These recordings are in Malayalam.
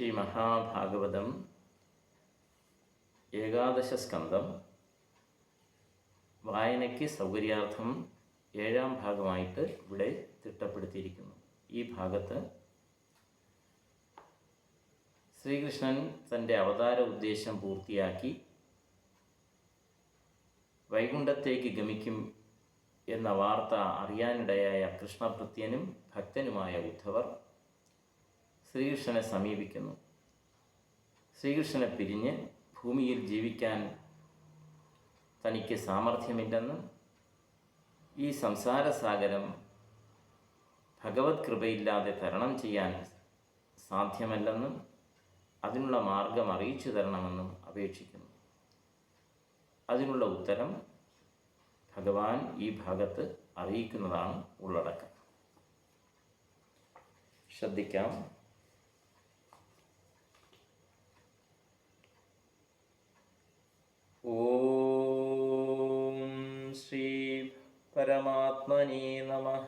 ശ്രീ മഹാഭാഗവതം ഏകാദശ സ്കന്ധം വായനയ്ക്ക് സൗകര്യാർത്ഥം ഏഴാം ഭാഗമായിട്ട് ഇവിടെ തിട്ടപ്പെടുത്തിയിരിക്കുന്നു. ഈ ഭാഗത്ത് ശ്രീകൃഷ്ണൻ തന്റെ അവതാര ഉദ്ദേശം പൂർത്തിയാക്കി വൈകുണ്ഠത്തേക്ക് ഗമിക്കും എന്ന വാർത്ത അറിയാനിടയായ കൃഷ്ണഭൃത്യനും ഭക്തനുമായ ഉദ്ധവർ ശ്രീകൃഷ്ണനെ സമീപിക്കുന്നു. ശ്രീകൃഷ്ണനെ പിരിഞ്ഞ് ഭൂമിയിൽ ജീവിക്കാൻ തനിക്ക് സാമർഥ്യമില്ലെന്നും ഈ സംസാരസാഗരം ഭഗവത് കൃപയില്ലാതെ തരണം ചെയ്യാൻ സാധ്യമല്ലെന്നും അതിനുള്ള മാർഗം അറിയിച്ചു തരണമെന്നും അപേക്ഷിക്കുന്നു. അതിനുള്ള ഉത്തരം ഭഗവാൻ ഈ ഭാഗത്ത് അറിയിക്കുന്നതാണ് ഉള്ളടക്കം. ശ്രദ്ധിക്കാം. ഓം ശ്രീ പരമാത്മനേ നമഃ.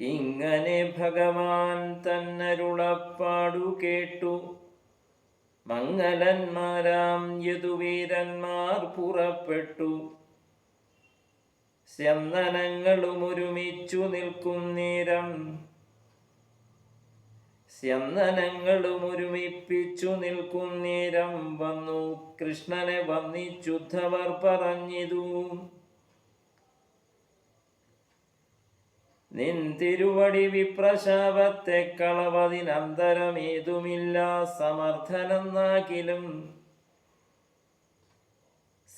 ഇങ്ങനെ ഭഗവാൻ തന്നരുളപ്പാടു കേട്ടു. മംഗലന്മാരാം യദുവീരന്മാർ പുറപ്പെട്ടു. സ്യന്ദനങ്ങളും ഒരുമിച്ചു നിൽക്കും നേരം സ്യന്ദനങ്ങളും ഒരുമിപ്പിച്ചു നിൽക്കും നേരം വന്നു. കൃഷ്ണനെ വന്നിച്ചുദ്ധവർ പറഞ്ഞിതു. നിൻ തിരുവടി വിപ്രശാപത്തെ കളവതിനന്തരം ഏതുമില്ല സമർത്ഥനെന്നാകിലും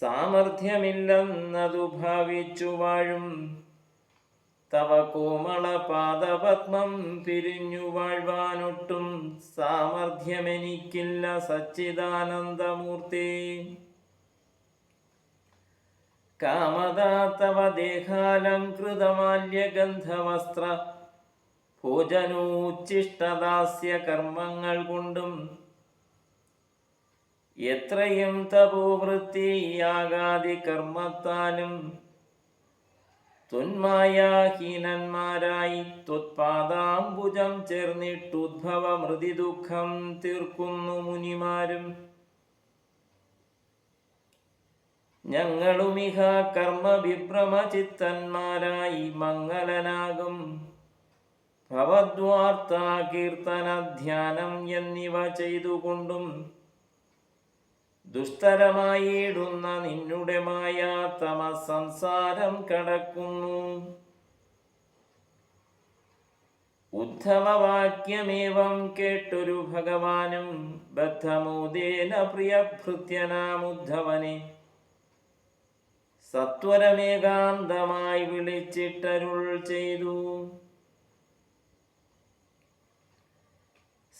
സാമർഥ്യമില്ലെന്നതു ഭാവിച്ചു വാഴും. തവ കോമള പാദപത്മം പിരിഞ്ഞു വാഴ്വാനൊട്ടും സാമർഥ്യമെനിക്കില്ല സച്ചിദാനന്ദമൂർത്തി. കാമദാത്തവ ദേഹാലംകൃതമാല്യഗന്ധവസ്ത്ര ഭോജനോച്ചിഷ്ടദാസ്യ കർമ്മങ്ങൾ കൊണ്ടും എത്രയും തപോവൃത്തിയാകാതി കർമ്മത്താലും തുന്മായാഹീനന്മാരായി ത്വത്പാദാംബുജം ചേർന്നിട്ടുദ്ഭവ മൃതിദുഃഖം തീർക്കുന്നു മുനിമാരും. ഞങ്ങളുമിഹ കർമ്മവിഭ്രമചിത്തന്മാരായി മംഗളനാകും ഭവദ്വാർത്ത കീർത്തന ധ്യാനം എന്നിവ ചെയ്തുകൊണ്ടും ദുസ്തരമായിടുന്ന നിന്നുടെ മായ തമ സംസാരം കടക്കുന്നു. ഉദ്ധവവാക്യമേവം കേട്ടൊരു ഭഗവാനും ബദ്ധമോദേന പ്രിയഭൃത്യനാമുദ്ധവനെ. സത്വരമേകാന്തമായി വിളിച്ചിട്ടരുൾ ചെയ്തു.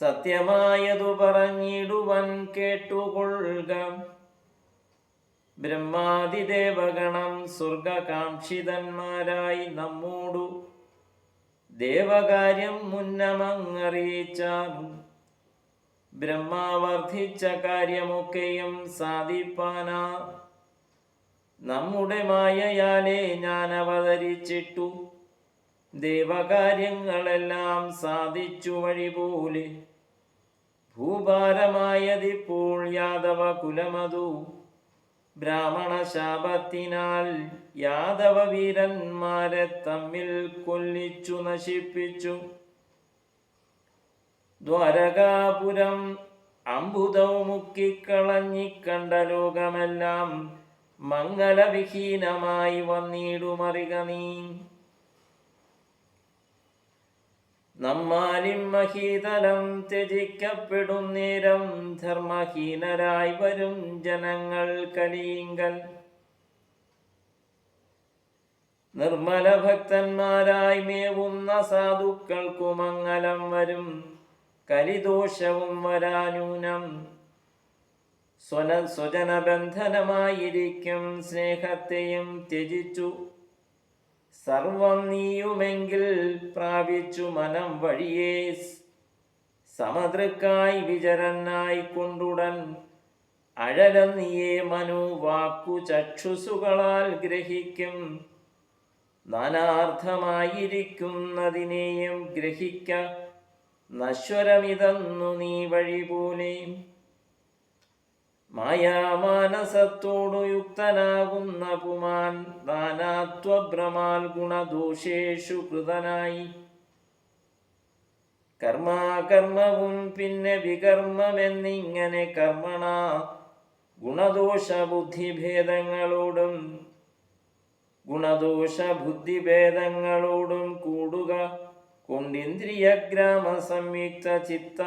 സത്യമായതു പറഞ്ഞിടുവൻ കേട്ടുകൊള്ളുക. ബ്രഹ്മാതിദേവഗണം സ്വർഗകാംക്ഷിതന്മാരായി നമ്മോടു ദേവകാര്യം മുന്നമങ്ങറിയിച്ചാലും ബ്രഹ്മാവർദ്ധിച്ച കാര്യമൊക്കെയും സാധിപ്പാനാ. നമ്മുടെ മായയാലേ ഞാൻ അവതരിച്ചിട്ടു ദേവകാര്യങ്ങളെല്ലാം സാധിച്ചു വഴി പോലെ ഭൂഭാരമായതിപ്പോൾ യാദവ കുലമതു ബ്രാഹ്മണ ശാപത്തിനാൽ യാദവ വീരന്മാരെ തമ്മിൽ കൊല്ലിച്ചു നശിപ്പിച്ചു. ദ്വാരകാപുരം അമ്പുതവും മുക്കിക്കളഞ്ഞിക്കണ്ട ലോകമെല്ലാം മംഗലവിഹീനമായി വന്നിടുമറിക നീ. നമ്മാലിം മഹീതലം ത്യജിക്കപ്പെടും നേരം ധർമ്മഹീനരായി വരും ജനങ്ങൾ കലിയിങ്കൽ നിർമ്മല ഭക്തന്മാരായി മേവുന്ന സാധുക്കൾക്കു മംഗലം വരും. കലിദോഷവും വരാനൂനം സ്വന സ്വജനബന്ധനമായിരിക്കും സ്നേഹത്തെയും ത്യജിച്ചു. സർവം നീയുമെങ്കിൽ പ്രാപിച്ചു മനം വഴിയേ. സമതൃക്കായി വിചരനായി കൊണ്ടുടൻ അഴലം നീയെ മനു വാക്കു ചക്ഷുസുകളാൽ ഗ്രഹിക്കും. നാനാർത്ഥമായിരിക്കുന്നതിനെയും ഗ്രഹിക്ക. നശ്വരമിതന്നു നീ വഴി പോലെ മായാമാനസത്തോടു യുക്തനാകുന്ന പുമാൻ നാനാത്വഭ്രമാൽ ഗുണദോഷേഷു കൃതനായി. കർമാകർമ്മവും പിന്നെ വികർമ്മമെന്നിങ്ങനെ കർമ്മണ ഗുണദോഷ ബുദ്ധിഭേദങ്ങളോടും ഗുണദോഷ ബുദ്ധിഭേദങ്ങളോടും കൂടുക കൊണ്ടിന്ദ്രിയഗ്രാമ സംയുക്ത ചിത്ത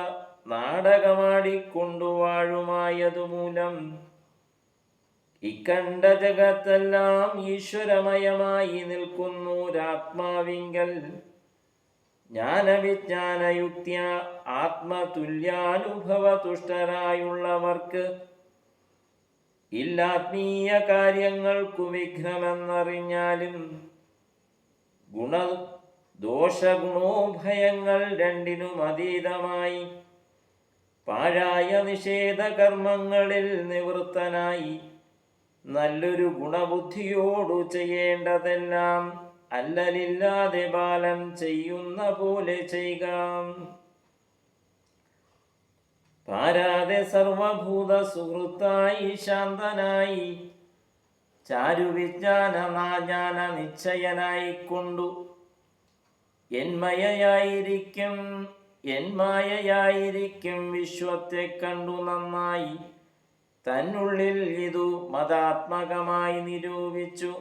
നാടകമാടിക്കൊണ്ടു വാഴുമായതുമൂലം ഇക്കണ്ട ജഗത്തെല്ലാം ഈശ്വരമയമായി നിൽക്കുന്നു രാത്മാവിങ്കൽ. ജ്ഞാനവിജ്ഞാനയുക്തിയ ആത്മതുല്യാനുഭവതുഷ്ടരായുള്ളവർക്ക് ഇല്ലാത്മീയ കാര്യങ്ങൾക്കു വിഘ്നമെന്നറിഞ്ഞാലും ഗുണ ദോഷഗുണോഭയങ്ങൾ രണ്ടിനും അതീതമായി പാഴായ നിഷേധകർമ്മങ്ങളിൽ നിവൃത്തനായി നല്ലൊരു ഗുണബുദ്ധിയോടു ചെയ്യേണ്ടതെല്ലാം അല്ലലില്ലാതെ ബാലൻ ചെയ്യുന്ന പോലെ ചെയ്യുക. പാരാതെ സർവഭൂത സുഹൃത്തായി ശാന്തനായി ചാരുവിജ്ഞാന നാജ്ഞാന എന്മയായിരിക്കും എന്മയയായിരിക്കും വിശ്വത്തെ കണ്ടു നന്നായി. തന്നുള്ളിൽ ഇതു മതാത്മകമായി നിരൂപിച്ചു.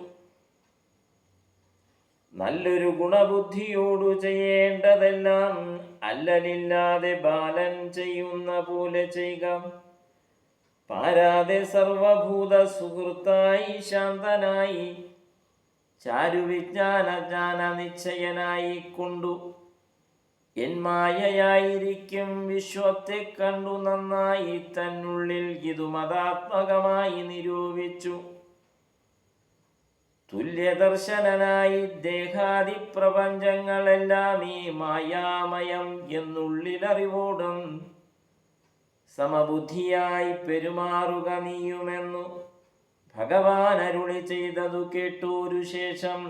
നല്ലൊരു ഗുണബുദ്ധിയോടു ചെയ്യേണ്ടതെല്ലാം അല്ലലില്ലാതെ ബാലൻ ചെയ്യുന്ന പോലെ ചെയ്യുക. പാരാതെ സർവഭൂത സുഹൃത്തായി ശാന്തനായി ചാരുവിജ്ഞാന ജ്ഞാന നിശ്ചയനായി കൊണ്ടു. എന്മായയായിരിക്കും വിശ്വത്തെ കണ്ടു നന്നായി തന്നുള്ളിൽ ഇതു മതാത്മകമായി നിരൂപിച്ചു. തുല്യദർശനായി ദേഹാദി പ്രപഞ്ചങ്ങളെല്ലാം ഈ മായാമയം എന്നുള്ളിലറിവോടും സമബുദ്ധിയായി പെരുമാറുക നീയുമെന്നു ഭഗവാൻ അരുളി ചെയ്തതു കേട്ടോരു ശേഷം.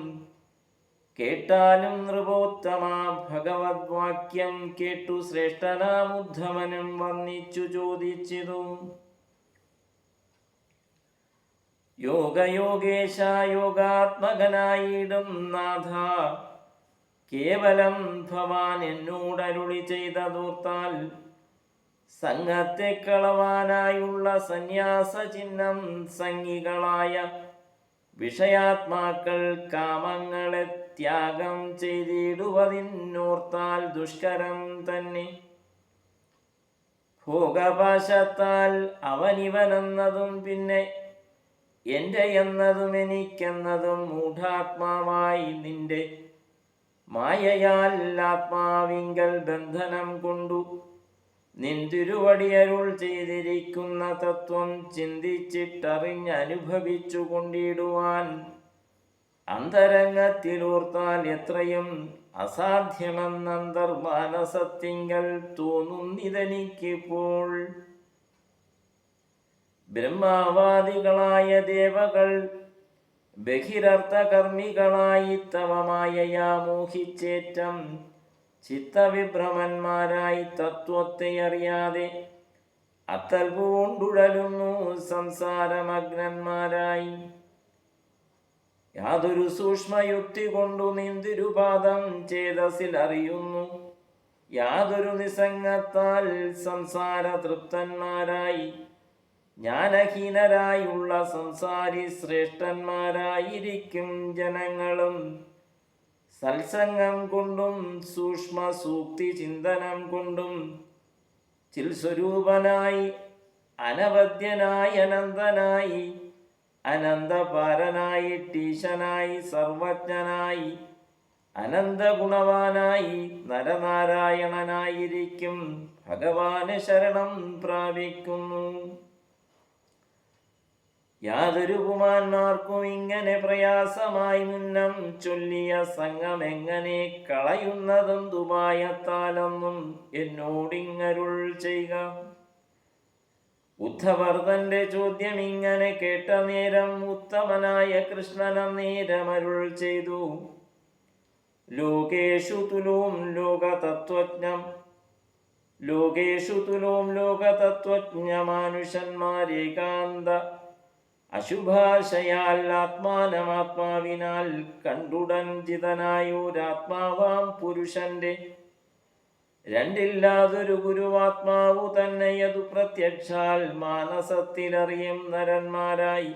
കേട്ടാലും നൃപോത്തമ ഭഗവത് വാക്യം കേട്ടു ശ്രേഷ്ഠനാമുദ്ധമനും വന്നിച്ചു ചോദിച്ചിതു. യോഗയോഗേശ യോഗാത്മകനായിടും നാഥ. കേവലം ഭവാൻ എന്നോടരുളി ചെയ്തതോർത്താൽ സംഘത്തെ കളവാനായുള്ള സന്യാസ ചിഹ്നം സംഗികളായ വിഷയാത്മാക്കൾ കാമങ്ങളെ ത്യാഗം ചെയ്തിടുവതിനോർത്താൽ ദുഷ്കരം തന്നെ. ഭോഗപാശത്താൽ അവനിവനെന്നതും പിന്നെ എന്റെ എന്നതും എനിക്കെന്നതും മൂഢാത്മാവായി നിന്റെ മായയാൽ ആത്മാവിങ്കൽ ബന്ധനം കൊണ്ടു നിന്തിരുവടിയരുൾ ചെയ്തിരിക്കുന്ന തത്വം ചിന്തിച്ചിട്ടറിഞ്ഞനുഭവിച്ചു കൊണ്ടിടുവാൻ അന്തരംഗത്തിലൂർത്താൽ എത്രയും അസാധ്യമെന്നന്തർമാനസത്തിങ്കൽ തോന്നുന്നിതെനിക്കിപ്പോൾ. ബ്രഹ്മാവാദികളായ ദേവകൾ ബഹിരർത്ഥകർമ്മികളായി തവമായയാ മോഹിച്ചേറ്റം ചിത്തവിഭ്രമന്മാരായി തത്വത്തെ അറിയാതെ അത്തൽ പൂണ്ടുഴലുന്നു സംസാരമഗ്നന്മാരായി. യാതൊരു സൂക്ഷ്മയുക്തി കൊണ്ടു നിന്തിരുപാദം ചേതസിൽ അറിയുന്നു യാതൊരു നിസംഗത്താൽ സംസാര തൃപ്തന്മാരായി ജ്ഞാനഹീനരായുള്ള സംസാരി ശ്രേഷ്ഠന്മാരായിരിക്കും ജനങ്ങളും. സത്സംഗം കൊണ്ടും സൂക്ഷ്മ സൂക്തി ചിന്തനം കൊണ്ടും ചിൽസ്വരൂപനായി അനവദ്യനായി അനന്തനായി അനന്തപാരനായി ടീശനായി സർവജ്ഞനായി അനന്തഗുണവാനായി നരനാരായണനായിരിക്കും. ഭഗവാന് ശരണം പ്രാപിക്കുന്നു. യാതൊരു കുമാന്മാർക്കും ഇങ്ങനെ പ്രയാസമായി മുന്നം ചൊല്ലിയ സംഘം എങ്ങനെ കളയുന്നതും ദുബായത്താലൊന്നും എന്നോടിങ്ങരുൾ ചെയ്യുക. ഉദ്ധവർ തന്റെ ചോദ്യം ഇങ്ങനെ കേട്ട നേരം ഉത്തമനായ കൃഷ്ണൻ നേരമരുൾ ചെയ്തു. ലോകേഷു തുലോം ലോകതത്വജ്ഞം. ലോകേഷു തുലോം ലോകതത്വജ്ഞ മാനുഷന്മാരേകാന്ത അശുഭാശയാൽ ആത്മാനമാത്മാവിനാൽ കണ്ടുടൻ ജിതനായൊരാത്മാവാം പുരുഷന്റെ രണ്ടില്ലാതൊരു ഗുരുവാത്മാവു തന്നെയതു പ്രത്യക്ഷാൽ മാനസത്തിലറിയും നരന്മാരായി.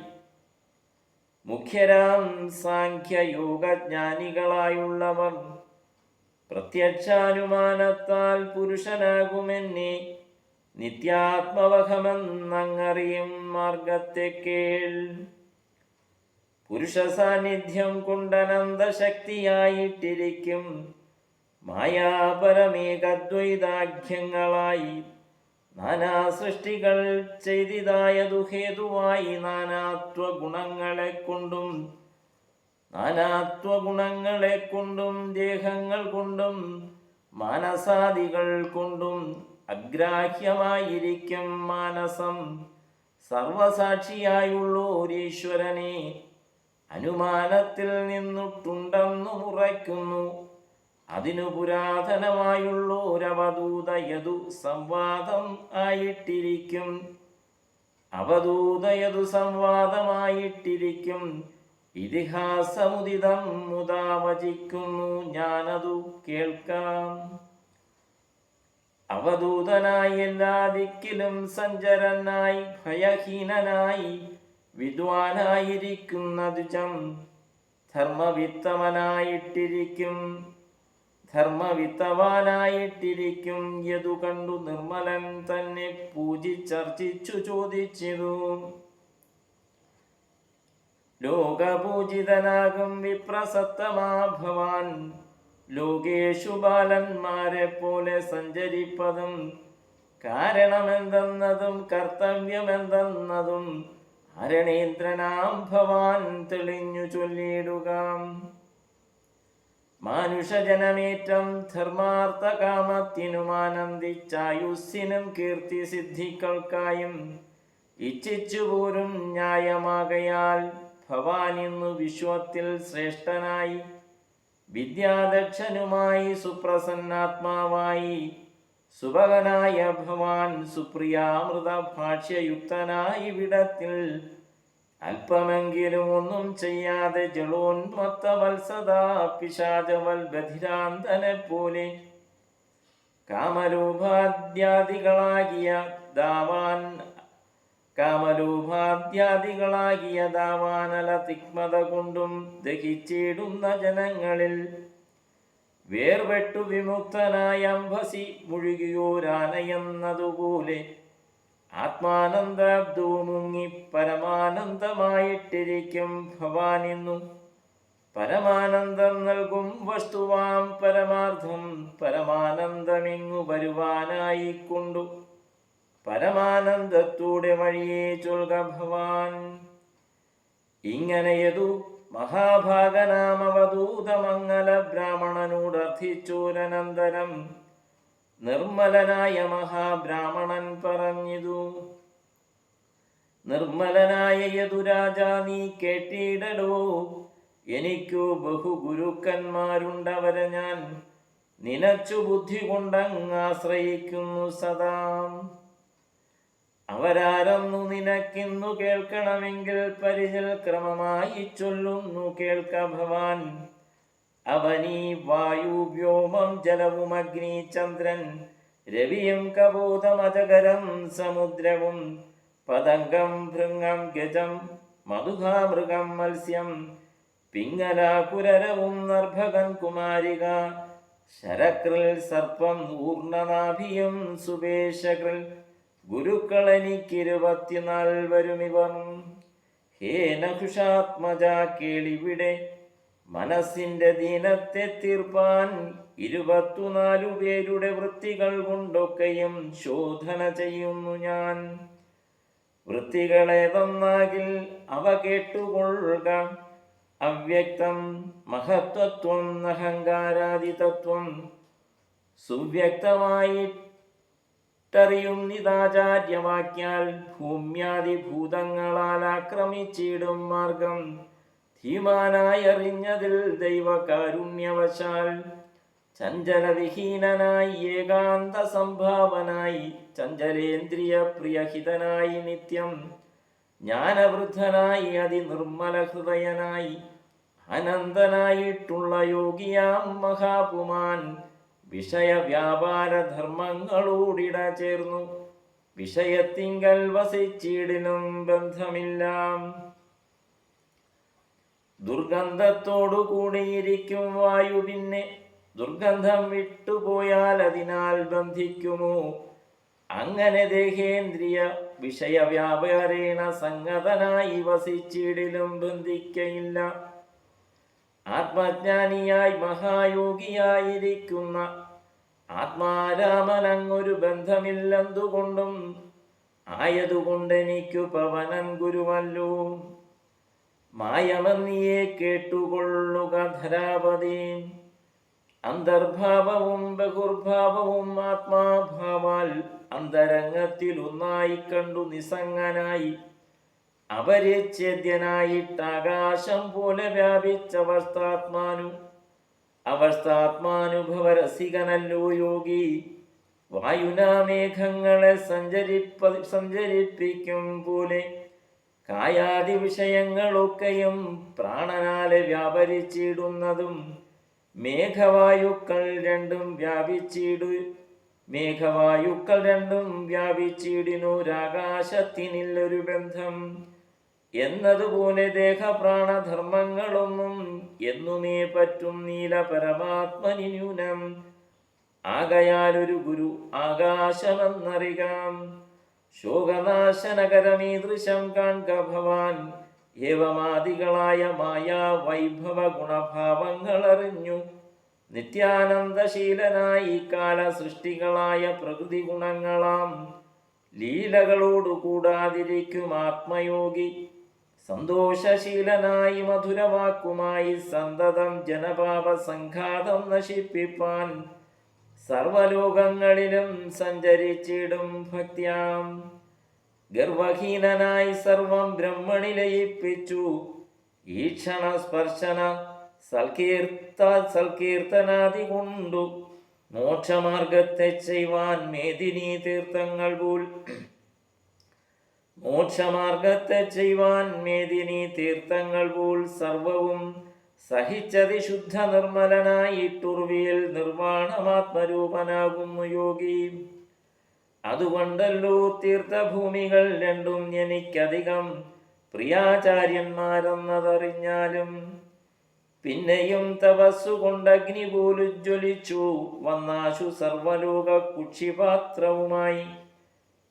മുഖ്യരാം സാഖ്യയോഗജ്ഞാനികളായുള്ളവർ പ്രത്യക്ഷാനുമാനത്താൽ പുരുഷനാകുമെന്നെ നിത്യാത്മവഹമെന്നങ്ങറിയും മാർഗത്തെ കേൾ. പുരുഷ സാന്നിധ്യം കൊണ്ടനന്തശക്തിയായിട്ടിരിക്കും മായാപരമേകദ്വൈതാഖ്യങ്ങളായി നാനാ സൃഷ്ടികൾ ചെയ്തിതായതു ഹേതുവായി നാനാത്വ ഗുണങ്ങളെ കൊണ്ടും നാനാത്വ ഗുണങ്ങളെ കൊണ്ടും ദേഹങ്ങൾ കൊണ്ടും മാനസാദികൾ കൊണ്ടും അഗ്രാഹ്യമായിരിക്കും മാനസം. സർവസാക്ഷിയായുള്ളോരീശ്വരനെ അനുമാനത്തിൽ നിന്നിട്ടുണ്ടെന്നു ഉറയ്ക്കുന്നു അതിനു പുരാതനമായുള്ളോരവധൂതയതു സംവാദം ആയിട്ടിരിക്കും. അവധൂതയതു സംവാദമായിട്ടിരിക്കും. ഇതിഹാസമുദിതം മുതാവചിക്കുന്നു ഞാനതു കേൾക്കാം. അവധൂതനായി എല്ലാ ദിക്കിലും സഞ്ചരനായി ഭയഹീനനായി വിദ്വാനായിരിക്കുന്നതുജം ധർമ്മവിത്തമനായിട്ടിരിക്കും. ധർമ്മവിത്തവാനായിട്ടിരിക്കും യതു കണ്ടു നിർമ്മലൻ തന്നെ പൂജിച്ചർച്ചിച്ചു ചോദിച്ചിതു ലോകപൂജിതനാകും വിപ്രസത്തമാ ഭവാൻ ലോകേഷു ബാലന്മാരെ പോലെ സഞ്ചരിപ്പതും കാരണമെന്തെന്നതും കർത്തവ്യമെന്തെന്നതും ഹരണേന്ദ്രനാം ഭവാൻ തെളിഞ്ഞു ചൊല്ലിയിടുക. മാനുഷജനമേറ്റം ധർമാർത്ഥ കാമത്തിനുമാനന്ദിച്ചായുസ്സിനും കീർത്തി സിദ്ധികൾക്കായും ഇച്ഛിച്ചു പോരും ന്യായമാകയാൽ ഭവാൻ ഇന്നു വിശ്വത്തിൽ ശ്രേഷ്ഠനായി വിദ്യാദക്ഷനുമായി സുപ്രസന്നാത്മാവായി സുഭകനായ ഭവാൻ സുപ്രിയാമൃത ഭാഷ്യയുക്തനായി വിടത്തിൽ അല്പമെങ്കിലും ഒന്നും ചെയ്യാതെ ജളോന്മത്ത വത്സദാ പിശാചവൽ ബധിരാന്തനെ പോലെ. കാമരൂപാദ്യാദികളാകിയ ദാവാൻ കാമരൂപാദ്യാദികളാകിയ ദാവാനല തിക്മത കൊണ്ടും ദഹിച്ചിടുന്ന ജനങ്ങളിൽ വേർവെട്ടു വിമുക്തനായ അംബസി മുഴുകിയോരാനയെന്നതുപോലെ ആത്മാനന്ദാബ്ദു മുങ്ങി പരമാനന്ദമായിട്ടിരിക്കും ഭവാനിന്നു പരമാനന്ദം നൽകും വസ്തുവാം പരമാർത്ഥം പരമാനന്ദമിങ്ങു വരുവാനായിക്കൊണ്ടു പരമാനന്ദത്തൂടെ വഴിയെ ചൊൽക ഭവാൻ. ഇങ്ങനെയതു മഹാഭാഗനാമവധൂതമംഗല ബ്രാഹ്മണനോടർത്ഥിച്ചോരനന്തരം നിർമ്മലനായ മഹാബ്രാഹ്മണൻ പറഞ്ഞിതു. നിർമ്മലനായ യദുരാജാ നീ കേട്ടിടലോ എനിക്കു ബഹു ബഹുഗുരുക്കന്മാരുണ്ടവരെ ഞാൻ നിനച്ചു ബുദ്ധി കൊണ്ടങ്ങ് ആശ്രയിക്കുന്നു സദാ. അവരാരെന്നു നിനക്കിന്നു കേൾക്കണമെങ്കിൽ പരിചൽ ക്രമമായി ചൊല്ലുന്നു കേൾക്ക ഭവാൻ. അവനീ വായു വ്യോമം ജലവും അഗ്നി ചന്ദ്രൻ രവിയും കബോധമജകരം സമുദ്രവും പതംഗം ഭൃംഗം ഗജം മധുഹാമൃഗം മത്സ്യം പിങ്ങലാകുരരവും നർഭകൻ കുമാരിക ശരക്രിൽ സർപ്പം ഊർണനാഭിയും സുവേശകൃൽ ഗുരുക്കളെനിക്കിരുപത്തിനാൽവരുമിവർ ഹേ നഖുഷാത്മജ കേളിവിടെ മനസ്സിന്റെ ദീനത്തെ തീർപ്പാൻ ഇരുപത്തുനാലു പേരുടെ വൃത്തികൾ കൊണ്ടൊക്കെയും ശോധന ചെയ്യുന്നു ഞാൻ. വൃത്തികളെ തന്നാകിൽ അവ കേട്ടുകൊള്ളുക. അവ്യക്തം മഹത്വത്വം അഹങ്കാരാദിതത്വം. സുവ്യക്തമായി ഭൂമ്യാദി ഭൂതങ്ങളാൽ ആക്രമിച്ചിടും മാർഗം. ധീമാനായി അറിഞ്ഞതിൽ ദൈവകാരുണ്യവശാൽ ചഞ്ചലവിഹീനനായി ഏകാന്ത സംഭാവനായി ചഞ്ചലേന്ദ്രിയ പ്രിയഹിതനായി നിത്യം ജ്ഞാനവൃദ്ധനായി അതിനിർമ്മല ഹൃദയനായി അനന്തനായിട്ടുള്ള യോഗിയാം മഹാപുമാൻ വിഷയവ്യാപാര ധർമ്മങ്ങളോടിട ചേർന്നു വിഷയത്തിങ്കൽ വസിച്ചിടിനും ബന്ധമില്ല. ദുർഗന്ധത്തോടു കൂടിയിരിക്കും വായു പിന്നെ. ദുർഗന്ധം വിട്ടുപോയാൽ അതിനാൽ ബന്ധിക്കുമോ? അങ്ങനെ ദേഹേന്ദ്രിയ വിഷയ വ്യാപാരേണ സംഗതനായി വസിച്ചിടിലും ബന്ധിക്കയില്ല. ആത്മജ്ഞാനിയായി മഹായോഗിയായിരിക്കുന്ന ആത്മാരാമനങ്ങൊരു ബന്ധമില്ലെന്തുകൊണ്ടും ആയതുകൊണ്ടെനിക്കു പവനൻ ഗുരുവല്ലോ. മായമെന്നിയെ കേട്ടുകൊള്ളുക ധരാപതി. അന്തർഭാവവും ബഹുർഭാവവും ആത്മാഭാവാൽ അന്തരംഗത്തിൽ ഒന്നായി കണ്ടു നിസംഗനായി അപരിച്ഛേദ്യനായിട്ട് ആകാശം പോലെ വ്യാപിച്ചവസ്ഥാത്മാനു അവസ്ഥാത്മാനുഭവരസികനല്ലോ യോഗി. വായുനാമേഘങ്ങളെ സഞ്ചരിപ്പ സഞ്ചരിപ്പിക്കും പോലെ കായാദി വിഷയങ്ങളൊക്കെയും പ്രാണനാലെ വ്യാപരിച്ചിടുന്നതും മേഘവായുക്കൾ രണ്ടും വ്യാപിച്ചിടു മേഘവായുക്കൾ രണ്ടും വ്യാപിച്ചിടിനൊരാകാശത്തിനില്ലൊരു ബന്ധം. എന്നതുപോലെ ദേഹപ്രാണധർമ്മങ്ങളൊന്നും എന്നുമേ പറ്റും നീല പരമാത്മനി ന്യൂനം ആകയാലൊരു ഗുരു ആകാശമെന്നറിയാം. ശോകനാശനകരമീദൃശം കാൺക ഭവാൻ. ഏവമാദികളായ മായാ വൈഭവ ഗുണഭാവങ്ങൾ അറിഞ്ഞു നിത്യാനന്ദശീലനായി കാല സൃഷ്ടികളായ പ്രകൃതി ഗുണങ്ങളാം ലീലകളോടു കൂടാതിരിക്കും ആത്മയോഗി. സന്തോഷശീലനായി മധുരവാക്കുമായി സന്തതം ജനപാപ സംഘാതം നശിപ്പിപ്പാൻ. സർവലോകങ്ങളിലും സഞ്ചരിച്ചിടും ഭക്ത്യാം. ഗർവഹീനനായി സർവം ബ്രഹ്മണി ലയിപ്പിച്ചു. ഈക്ഷണ സ്പർശന സൽകീർത്ത സൽകീർത്തനാദി കൊണ്ടു. മോക്ഷമാർഗത്തെ ചെയ്യുവാൻ മേദിനി തീർത്ഥങ്ങൾ പോൽ. മോക്ഷമാർഗത്തെ ചെയ്യുവാൻ മേദിനി തീർത്ഥങ്ങൾ പോൽ സർവവും സഹിച്ചതി ശുദ്ധ നിർമ്മലനായിട്ടുർവിയിൽ നിർവാണമാത്മരൂപനാകുന്നു യോഗി. അതുകൊണ്ടല്ലോ തീർത്ഥഭൂമികൾ രണ്ടും എനിക്കധികം പ്രിയാചാര്യന്മാരെന്നതറിഞ്ഞാലും പിന്നെയും തപസ്സു കൊണ്ട് അഗ്നി പോലുജ്വലിച്ചു വന്നാശു സർവലോക കുക്ഷിപാത്രവുമായി.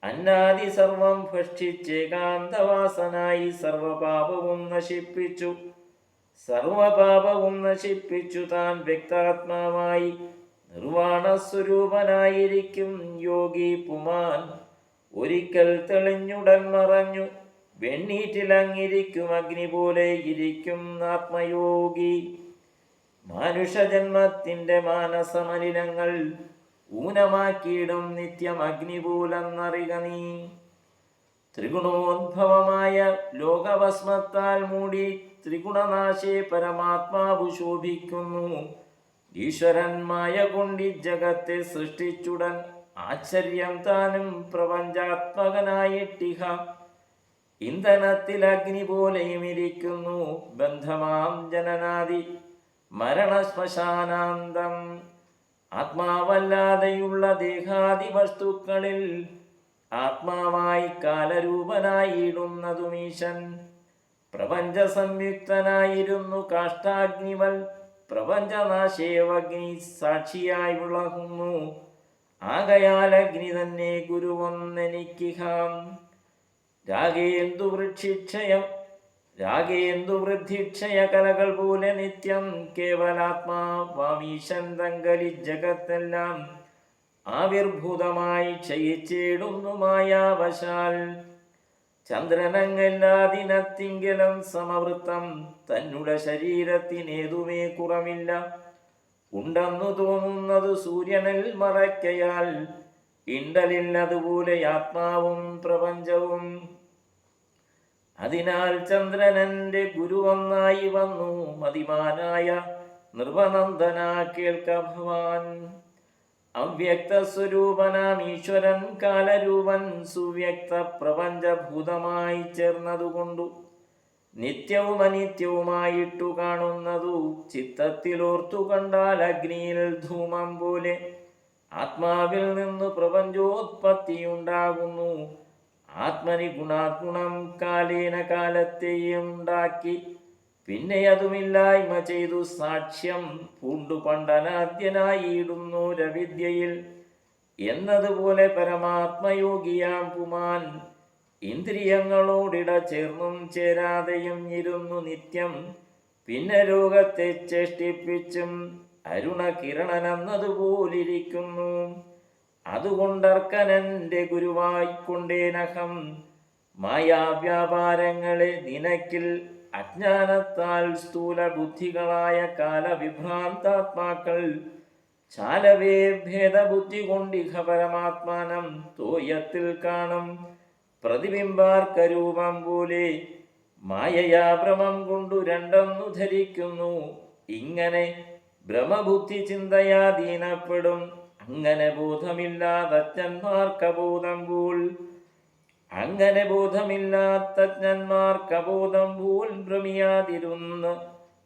അന്നാദി സർവം ഭക്ഷിച്ചേകാന്തവാസനായി സർവപാപവും നശിപ്പിച്ചു. സർവപാപവും നശിപ്പിച്ചു താൻ വ്യക്താത്മാവായി. നിർവാണസ്വരൂപനായിരിക്കും യോഗി പുമാൻ. ഒരിക്കൽ തെളിഞ്ഞുടൻ മറഞ്ഞു. വെണ്ണീറ്റിലങ്ങിരിക്കും അഗ്നി പോലെ ഇരിക്കും ആത്മയോഗി. മനുഷ്യജന്മത്തിന്റെ മാനസമലിനങ്ങൾ ഊനമാക്കിയിടും നിത്യം അഗ്നിപൂലെന്നറിക നീ. ത്രിഗുണോദ്ഭവമായ ലോകഭസ്മത്താൽ മൂടി ത്രിഗുണനാശേ പരമാത്മാവു ശോഭിക്കുന്നു. ഈശ്വരൻ മായ കൊണ്ടി ജഗത്തെ സൃഷ്ടിച്ചുടൻ ആശ്ചര്യം താനും പ്രപഞ്ചാത്മകനായിട്ടിഹ. ഇന്ധനത്തിൽ അഗ്നി പോലെയും ഇരിക്കുന്നു. ബന്ധമാം ജനനാദി മരണശ്മശാനാന്തം. ആത്മാവല്ലാതെയുള്ള ദേഹാദി വസ്തുക്കളിൽ ആത്മാവായി കാലരൂപനായിടുന്നതുമീശൻ പ്രപഞ്ച സംയുക്തനായിരുന്നു കാഷ്ടാഗ്നിവൽ. പ്രപഞ്ചനാശേവഗ്നി സാക്ഷിയായി വിളകുന്നു ആകയാൽ അഗ്നി തന്നെ ഗുരുവൊന്നെനിക്കിഹാം. രാഗേന്ദു വൃക്ഷിക്ഷയം രാഗേന്ദു വൃദ്ധിക്ഷയ കലകൾ പോലെ നിത്യം കേവലാത്മാ വാമീശൻ ജഗത്തെല്ലാം. ആവിർഭൂതമായി ക്ഷയിച്ചിടുന്നു മായാവശാൽ. ചന്ദ്രനങ്ങല്ലാതിനത്തിങ്കലം സമവൃത്തം തന്നുടെ ശരീരത്തിനേതുമേ കുറവില്ല. ഉണ്ടെന്നു തോന്നുന്നത് സൂര്യനിൽ മറയ്ക്കയാൽ ഇണ്ടലില്ലതുപോലെ ആത്മാവും പ്രപഞ്ചവും. അതിനാൽ ചന്ദ്രനന്റെ ഗുരുവന്നായി വന്നു മതിമാനായ നിർവനന്ദന കേൾക്ക ഭവാൻ. അവ്യക്ത സ്വരൂപനാം ഈശ്വരൻ കാലരൂപൻ സുവ്യക്ത പ്രപഞ്ചഭൂതമായി ചേർന്നതുകൊണ്ടു. നിത്യവും അനിത്യവുമായിട്ടു കാണുന്നതു ചിത്തത്തിലോർത്തു കണ്ടാൽ അഗ്നിയിൽ ധൂമം പോലെ ആത്മാവിൽ നിന്ന് പ്രപഞ്ചോത്പത്തിയുണ്ടാകുന്നു. ആത്മനി ഗുണാത്ഗുണം കാലീന കാലത്തെയും ഉണ്ടാക്കി പിന്നെ അതുമില്ലായ്മ ചെയ്തു സാക്ഷ്യം പൂണ്ടു പണ്ടനാദ്യനായിടുന്നു രവിദ്യയിൽ. എന്നതുപോലെ പരമാത്മയോഗിയാം പുമാൻ. ഇന്ദ്രിയങ്ങളോടിട ചേർന്നും ചേരാതെയും ഇരുന്നു നിത്യം. പിന്നെ രോഗത്തെ ചേഷ്ടിപ്പിച്ചും അരുണകിരണനെന്നതുപോലിരിക്കുന്നു. അതുകൊണ്ടർക്കനന്റെ ഗുരുവായിക്കൊണ്ടേനഹം. മായാവ്യാപാരങ്ങളെ നിനക്കിൽ അജ്ഞാനത്താൽ സ്ഥൂല ബുദ്ധികളായ കാലവിഭ്രാന്താത്മാക്കൾ ചാലവേ ഭേദബുദ്ധി കൊണ്ടിഹ പരമാത്മാനം തോയത്തിൽ കാണും. പ്രതിബിംബാർക്കരൂപം പോലെ മായയാ ഭ്രമം കൊണ്ടു രണ്ടെന്നു ധരിക്കുന്നു. ഇങ്ങനെ ഭ്രമബുദ്ധി ചിന്തയാധീനപ്പെടും. അങ്ങനെ ബോധമില്ലാതജ്ഞന്മാർക്ക് ബോധം പോൽ അങ്ങനെ ബോധമില്ലാത്തജ്ഞന്മാർക്ക് അബോധം പോൽ ഭ്രമിയാതിരുന്ന്.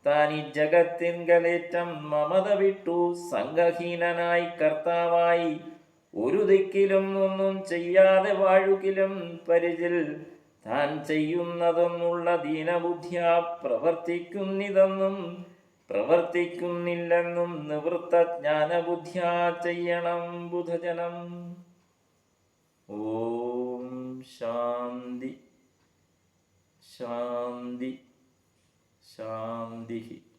താൻ ഈ ജഗത്തിൻകലേറ്റം മമത വിട്ടു സംഘഹീനനായി കർത്താവായി ഒരു ദിക്കിലും ഒന്നും ചെയ്യാതെ വാഴുകിലും പരിചിൽ താൻ ചെയ്യുന്നതെന്നുള്ള ദീനബുദ്ധിയ പ്രവർത്തിക്കുന്നിതെന്നും പ്രവർത്തിക്കുന്നില്ലെന്നും നിവൃത്ത ജ്ഞാനബുദ്ധിയ ചെയ്യണം ബുധജനം. ഓം ശാന്തി. ശാന്തി. ശാന്തി